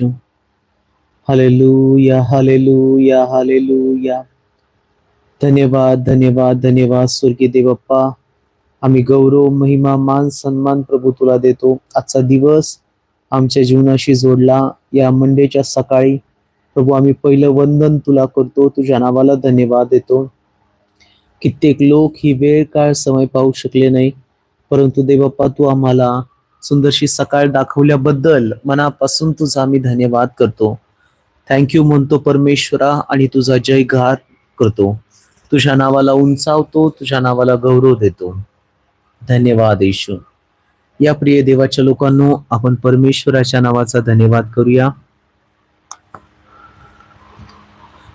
యేసు hallelujah hallelujah hallelujah धन्यवाद धन्यवाद धन्यवाद स्वर्गीय देवप्पा. आम्ही गौरव महिमा मान सन्मान प्रभू तुला देतो. आजचा दिवस आमच्या जीवनाशी जोडला. या मंडेच्या सकाळी प्रभू आम्ही पहिलं वंदन तुला करतो. तुझ्या नावाला धन्यवाद देतो. कित्येक लोक ही वेळ काळ समय पाहू शकले नाही. परंतु देवप्पा तू आम्हाला सुंदरशी सकाळ दाखवल्याबद्दल मनापासून तुझा आम्ही धन्यवाद करतो. थँक्यू म्हणतो परमेश्वरा आणि तुझा जयघात करतो. तुझ्या नावाला उंचावतो तुझ्या नावाला गौरव देतो. धन्यवाद येशू. या प्रिय देवाच्या लोकांनो आपण परमेश्वराच्या नावाचा धन्यवाद करूया.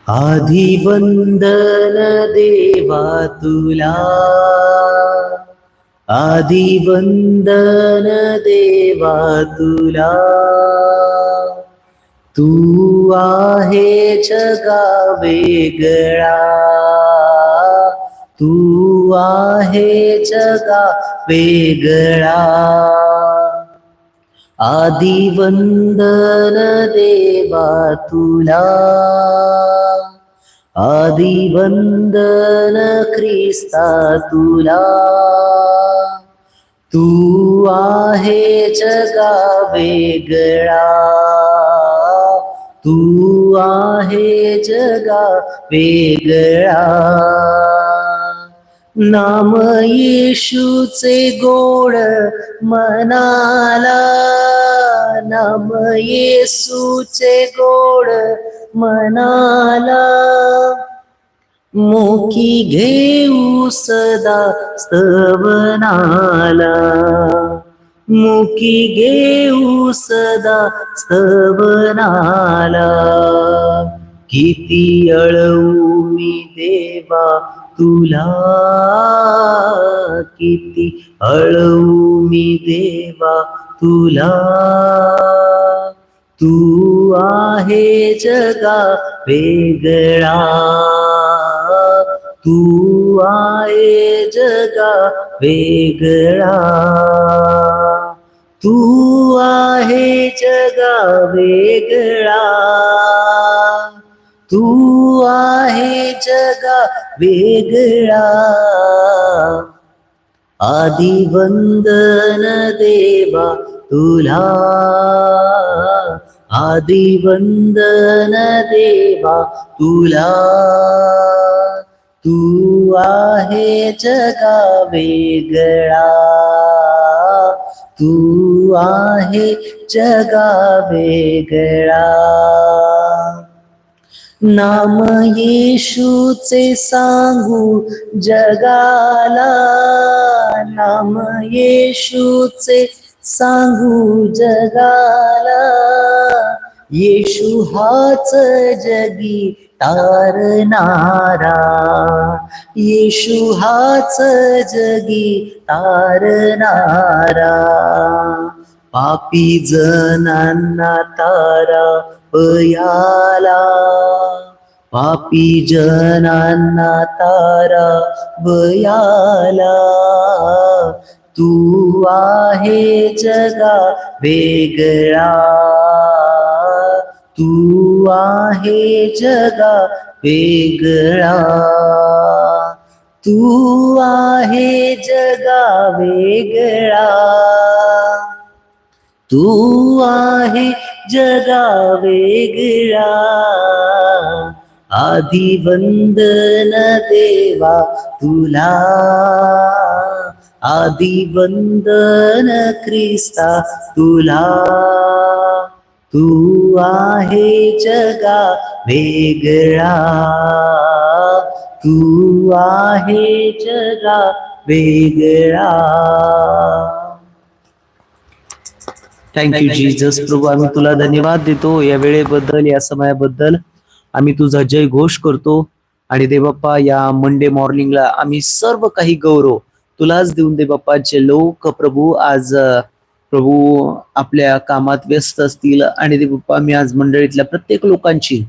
आधी वंदन देवा तुला. आदिवंदन वंदन देवा तुला. तू आहे जगा वेगळा तू आहे जगा वेगळा आदिवंदन वंदन देवा तुला. आदिवंदन वंदन ख्रिस्ता तुला. तू आहे जगा वेगळा तू आहे जगा वेगळा नाम येशूचे गोड मनाला. नाम येसूचे गोड मनाला. मोकी घेऊ सदा स्तवनाला. मुखी घेऊ सदा स्तवनाला. किती अळवू मी देवा तुला. किती अळवू मी देवा तुला. तू आहे जगा वेगळा. तू आहे जगा वेगळा. तू आहे जगा वेगळा. तू आहे जगा वेगळा. आधी वंदन देवा तुला. आधी वंदन देवा तुला. तू आहे जगा वेगळा तू आहे जगा वेगळा नाम येशूचे सांगू जगाला. नाम येशूचे सांगू जगाला. येशू हाच जगी तारणारा येशू हाच जगी तारणारा पापी जनांना तारा पयाला पापी जनांना तारा बयाला तू आहे जगा वेगळा. तू आहे जगा वेगळा. तू आहे जगा वेगळा. तू आहे जगा वेगळा. आधी वंदन देवा तुला. आधी वंदन ख्रिस्ता तुला. तू आहे जगा वेगळा. तू आहे जगा वेगळा. थँक्यू जीजस प्रभू आम्ही तुला धन्यवाद देतो या वेळेबद्दल या समयाबद्दल. आम्ही तुझा जय घोष करतो. आणि देवप्पा या मंडे मॉर्निंगला आम्ही सर्व काही गौरव तुलाच देऊन दे बाप्पा जे लोक प्रभू आज प्रभू आपल्या कामात व्यस्त असतील. आणि ते बाप्पा मी आज मंडळीतल्या प्रत्येक लोकांची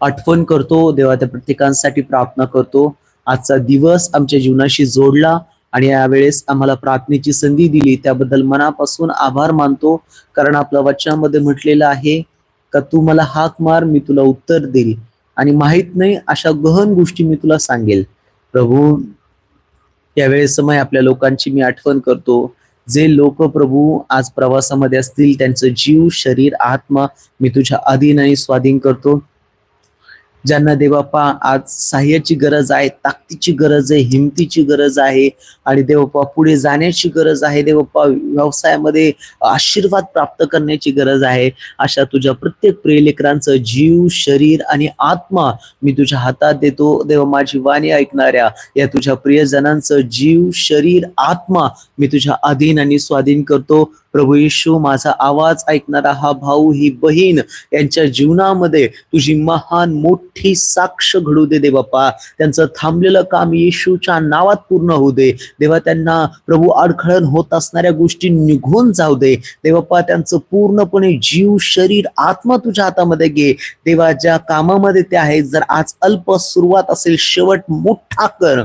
आठवण करतो. देवा त्या प्रत्येकांसाठी प्रार्थना करतो. आजचा दिवस आमच्या जीवनाशी जोडला आणि यावेळेस आम्हाला प्रार्थनेची संधी दिली. त्याबद्दल मनापासून आभार मानतो. कारण आपल्या वचनामध्ये म्हटलेलं आहे का तू मला हाक मार मी तुला उत्तर देईल. आणि माहीत नाही अशा गहन गोष्टी मी तुला सांगेल. प्रभू यावेळेस समय आपल्या लोकांची मी आठवण करतो. जे लोक प्रभू आज प्रवासामध्ये असतील त्यांचं जीव शरीर आत्मा मी तुझ्या अधीन आणि स्वाधीन करतो. ज्यांना देवाप्पा आज सहाय्याची गरज आहे ताकदीची गरज आहे हिमतीची गरज आहे आणि देवप्पा पुढे जाण्याची गरज आहे देवप्पा व्यवसायामध्ये आशीर्वाद प्राप्त करण्याची गरज आहे. अशा तुझ्या प्रत्येक प्रियलेकरांचं जीव शरीर आणि आत्मा मी तुझ्या हातात देतो. देव माझी वाणी ऐकणाऱ्या या तुझ्या प्रियजनांचं जीव शरीर आत्मा मी तुझ्या अधीन आणि स्वाधीन करतो. प्रभू येशू माझा आवाज ऐकणारा हा भाऊ ही बहीण यांच्या जीवनामध्ये तुझी महान मोठी साक्ष घडू दे दे बाप्पा. त्यांचं थांबलेलं काम येशूच्या नावात पूर्ण होऊ दे. देवा त्यांना प्रभू अडखळण होत असणाऱ्या गोष्टी निघून जाऊ दे. देवाप्पा त्यांचं पूर्णपणे जीव शरीर आत्मा तुझ्या हातामध्ये घे. देवा ज्या कामामध्ये ते आहेत जर आज अल्प सुरुवात असेल शेवट मोठा कर.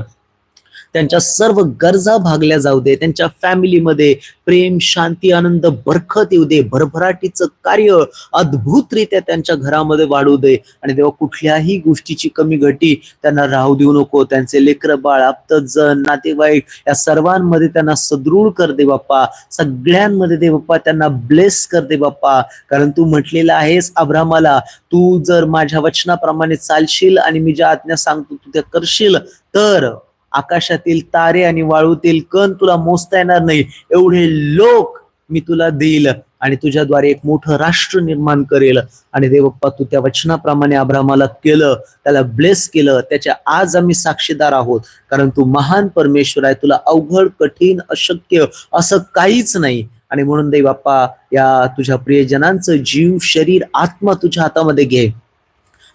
त्यांच्या सर्व गरजा भागल्या जाऊ दे त्यांच्या फॅमिलीमध्ये प्रेम शांती आनंद बरखत येऊ दे भरभराटीचं कार्य अद्भुतरित्या त्यांच्या घरामध्ये वाढू दे. आणि तेव्हा कुठल्याही गोष्टीची कमी घटी त्यांना राहू देऊ नको. त्यांचे लेकर बाळ आप्तजन नातेवाईक या सर्वांमध्ये त्यांना सदृढ कर दे बाप्पा. सगळ्यांमध्ये दे बाप्पा त्यांना ब्लेस कर दे बाप्पा. कारण तू म्हटलेला आहेस अब्रामाला तू जर माझ्या वचनाप्रमाणे चालशील आणि मी ज्या आज्ञा सांगतो तू त्या करशील तर आकाशातील तारे आणि वाळूतील कण तुला मोजता येणार नाही. एवढे लोक मी तुला देईल आणि तुझ्याद्वारे एक मोठं राष्ट्र निर्माण करेल. आणि देवप्पा तू त्या वचनाप्रमाणे अब्रामाला केलं त्याला ब्लेस केलं त्याच्या आज आम्ही साक्षीदार आहोत. कारण तू महान परमेश्वर आहे तुला अवघड कठीण अशक्य असं काहीच नाही. आणि म्हणून दे बाप्पा या तुझ्या प्रियजनांचं जीव शरीर आत्मा तुझ्या हातामध्ये घे.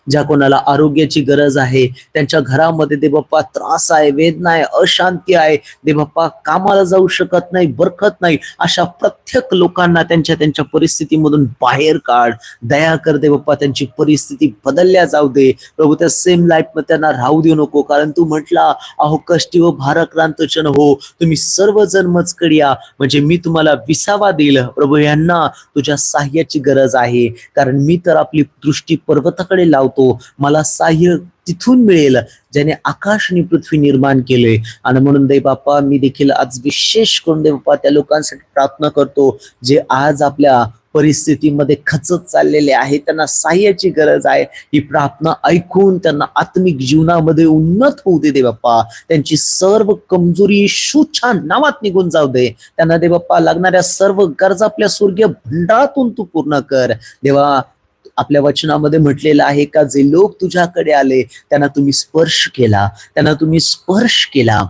ज्या कोणाला आरोग्याची गरज आहे त्यांच्या घरामध्ये दे बाप्पा त्रास आहे वेदना आहे अशांती आहे दे बाप्पा कामाला जाऊ शकत नाही बरकत नाही अशा प्रत्येक लोकांना त्यांच्या त्यांच्या परिस्थितीमधून बाहेर काढ. दया कर दे बाप्पा त्यांची परिस्थिती बदलल्या जाऊ दे. प्रभू त्या सेम लाईफमध्ये त्यांना राहू देऊ नको कारण तू म्हटला अहो कष्टी व भारक्रांतचन हो. तुम्ही सर्वजण मजकड या म्हणजे मी तुम्हाला विसावा देईल. प्रभू यांना तुझ्या साह्याची गरज आहे. कारण मी तर आपली दृष्टी पर्वताकडे लावतो. मला साह्य तिथून मिळेल ज्याने आकाश आणि पृथ्वी निर्माण केले. आणि म्हणून दे बाप्पा मी देखील आज विशेष करून दे बाप्पा त्या लोकांसाठी प्रार्थना करतो जे आज आपल्या परिस्थितीमध्ये खचत चाललेले आहे त्यांना साह्याची गरज आहे. ही प्रार्थना ऐकून त्यांना आत्मिक जीवनामध्ये उन्नत होऊ दे दे बाप्पा. त्यांची सर्व कमजोरी येशूच्या नावात निघून जाऊ दे. त्यांना दे बाप्पा लागणाऱ्या सर्व गरजा आपल्या स्वर्गीय भंडारातून तू पूर्ण कर. देवा आपल्या वचनामध्ये म्हटलेलं आहे का? जे लोक तुझ्याकडे आले त्यांना तुम्ही स्पर्श केला. त्यांना तुम्ही स्पर्श केला.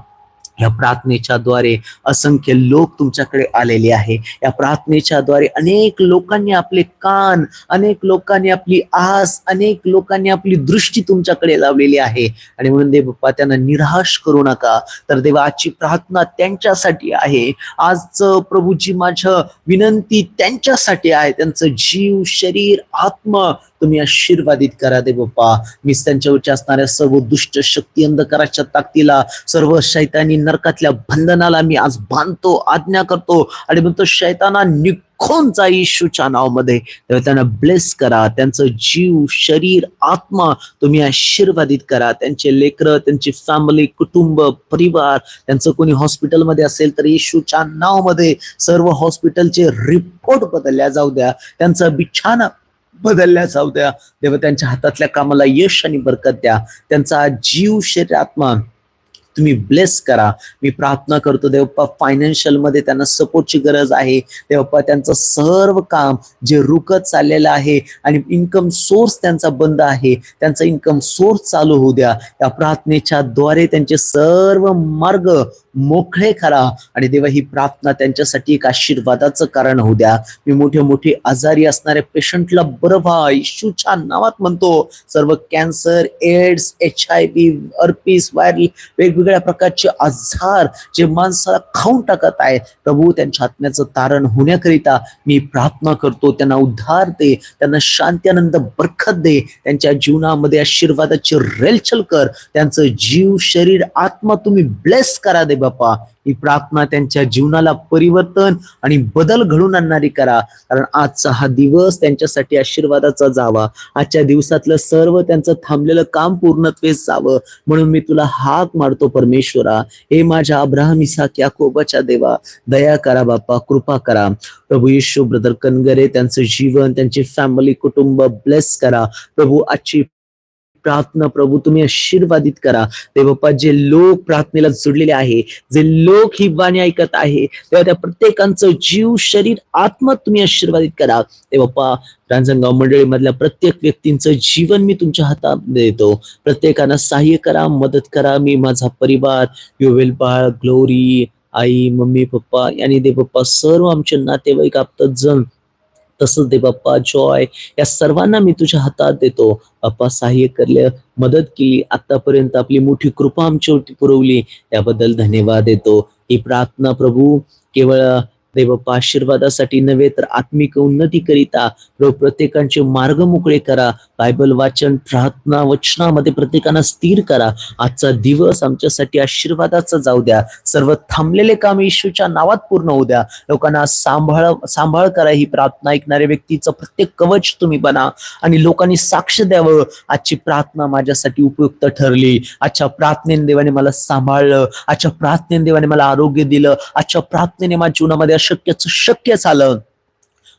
या प्रार्थनेच्या द्वारे असंख्य लोक तुमच्याकडे आलेले आहे. या प्रार्थनेच्या द्वारे अनेक लोकांनी आपले कान अनेक लोकांनी आपली आस अनेक लोकांनी आपली दृष्टी तुमच्याकडे लावलेली आहे. आणि म्हणून देव बाप्पा त्यांना निराश करू नका. तर देवा आजची प्रार्थना त्यांच्यासाठी आहे. आजचं प्रभूजी माझं विनंती त्यांच्यासाठी आहे. त्यांचं जीव शरीर आत्मा तुम्ही आशीर्वादित करा दे बाप्पा. मी त्यांच्यावरच्या असणाऱ्या सर्व दुष्ट शक्ती अंधकाराच्या ताकदीला सर्व शैतानी नरकातल्या बंधनाला मी आज बांधतो आज्ञा करतो आणि म्हणतो शैताना निघून जा येशूच्या नावामध्ये. तेव्हा त्यांना ब्लेस करा त्यांचं जीव शरीर आत्मा तुम्ही आशीर्वादित करा. त्यांचे लेकरं त्यांची फॅमिली कुटुंब परिवार त्यांचं कोणी हॉस्पिटलमध्ये असेल तर येशूच्या नावामध्ये सर्व हॉस्पिटलचे रिपोर्ट बदलल्या जाऊ द्या. त्यांचं बिछाना बदलल्या जाऊ द्या. तेव्हा त्यांच्या हातातल्या कामाला यश आणि बरकत द्या. त्यांचा जीव शरीर आत्मा तुम्ही ब्लेस करा. मी प्रार्थना करतो देवप्पा फायनान्शियलमध्ये त्यांना सपोर्टची गरज आहे. देवप्पा त्यांचं सर्व काम जे रुकत चाललेलं आहे आणि इन्कम सोर्स त्यांचा बंद आहे त्यांचा इन्कम सोर्स चालू होऊ द्या. या प्रार्थनेच्या द्वारे त्यांचे सर्व मार्ग मोकळे करा आणि देवा ही प्रार्थना त्यांच्यासाठी एक आशीर्वादाचं कारण होऊ द्या. मी मोठे मोठे आजारी असणाऱ्या पेशंटला बरं व्हा. इशूच्या नावात म्हणतो सर्व cancer AIDS H I V herpes viral वेगवेगळ्या प्रकारचे आजार जे माणसाला खाऊन टाकत आहे प्रभू त्यांच्या आत्म्याचं तारण होण्याकरिता मी प्रार्थना करतो त्यांना उद्धार दे त्यांना शांती आनंद बरखत दे त्यांच्या जीवनामध्ये आशीर्वादाची रेलचल कर त्यांचं जीव शरीर आत्मा तुम्ही ब्लेस करा दे बापा ही प्रार्थना त्यांच्या जीवनाला परिवर्तन आणि बदल घडून आणणारी करा. कारण आजचा हा दिवस त्यांच्यासाठी आशीर्वादाचा जावा. आजच्या दिवसातलं सर्व त्यांचं थांबलेलं काम पूर्णत्वेस जावं. म्हणून मी तुला हाक मारतो परमेश्वरा हे माझ्या अब्राहम इसाक याकोबाच्या देवा दया करा बाप्पा कृपा करा. प्रभू येशू ब्रदर कनगरे त्यांचं जीवन त्यांची फॅमिली कुटुंब ब्लेस करा. प्रभू आजची प्रार्थना प्रभू तुम्ही आशीर्वादित करा. ते बाप्पा जे लोक प्रार्थनेला जोडलेले आहे जे लोक ही वाणी ऐकत आहे तेव्हा त्या प्रत्येकांचं जीव शरीर आत्मा तुम्ही आशीर्वादित करा. ते बाप्पा रांजणगाव मंडळीमधल्या प्रत्येक व्यक्तींचं जीवन मी तुमच्या हातात देतो. प्रत्येकांना सहाय्य करा मदत करा. मी माझा परिवार योवेल बाळ ग्लोरी आई मम्मी पप्पा यांनी दे पप्पा सर्व आमचे नातेवाईक आपत जण तसंच दे बाप्पा जॉय या सर्वांना मी तुझ्या हातात देतो. बाप्पा सहाय्य करले मदत केली. आतापर्यंत आपली मोठी कृपा आमच्यावरती पुरवली. त्याबद्दल धन्यवाद देतो. ही प्रार्थना प्रभू केवळ देवप्पा आशीर्वादासाठी नव्हे तर आत्मिक उन्नती करिता प्रभू प्रत्येकांचे मार्ग मोकळे करा. बायबल वाचन प्रार्थना वचनामध्ये प्रत्येकांना स्थिर करा. आजचा दिवस आमच्यासाठी आशीर्वादाचा जाऊ द्या. सर्व थांबलेले काम येशूच्या नावात पूर्ण होऊ द्या. लोकांना सांभाळ सांभाळ करा. ही प्रार्थना ऐकणाऱ्या व्यक्तीचं प्रत्येक कवच तुम्ही बना आणि लोकांनी साक्ष द्यावं. आजची प्रार्थना माझ्यासाठी उपयुक्त ठरली. आजच्या प्रार्थनेने देवाने मला सांभाळलं. आजच्या प्रार्थनेने देवाने मला आरोग्य दिलं. आजच्या प्रार्थनेने माझ्या जीवनामध्ये अशक्यच शक्य झालं.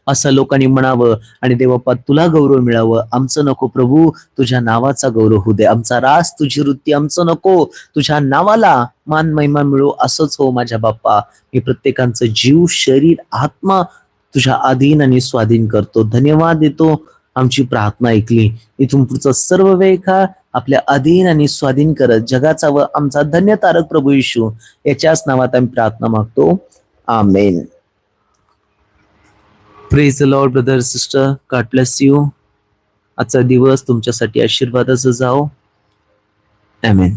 असं लोकांनी म्हणावं आणि देवप्पा तुला गौरव मिळावं. आमचं नको प्रभू तुझ्या नावाचा गौरव होऊ दे. आमचा रास तुझी वृत्ती आमचं नको. तुझ्या नावाला मान महिमा मिळो असंच हो माझ्या बाप्पा. मी प्रत्येकांचं जीव शरीर आत्मा तुझ्या अधीन आणि स्वाधीन करतो. धन्यवाद देतो. आमची प्रार्थना ऐकली. इथून पुढचा सर्व वेळ का आपल्या अधीन आणि स्वाधीन करत जगाचा व आमचा धन्य तारक प्रभू येशू. याच्याच नावात आम्ही प्रार्थना मागतो. Amen. Praise Lord brother sister God bless you आजचा दिवस तुमच्यासाठी आशीर्वादाचा जाओ. आमेन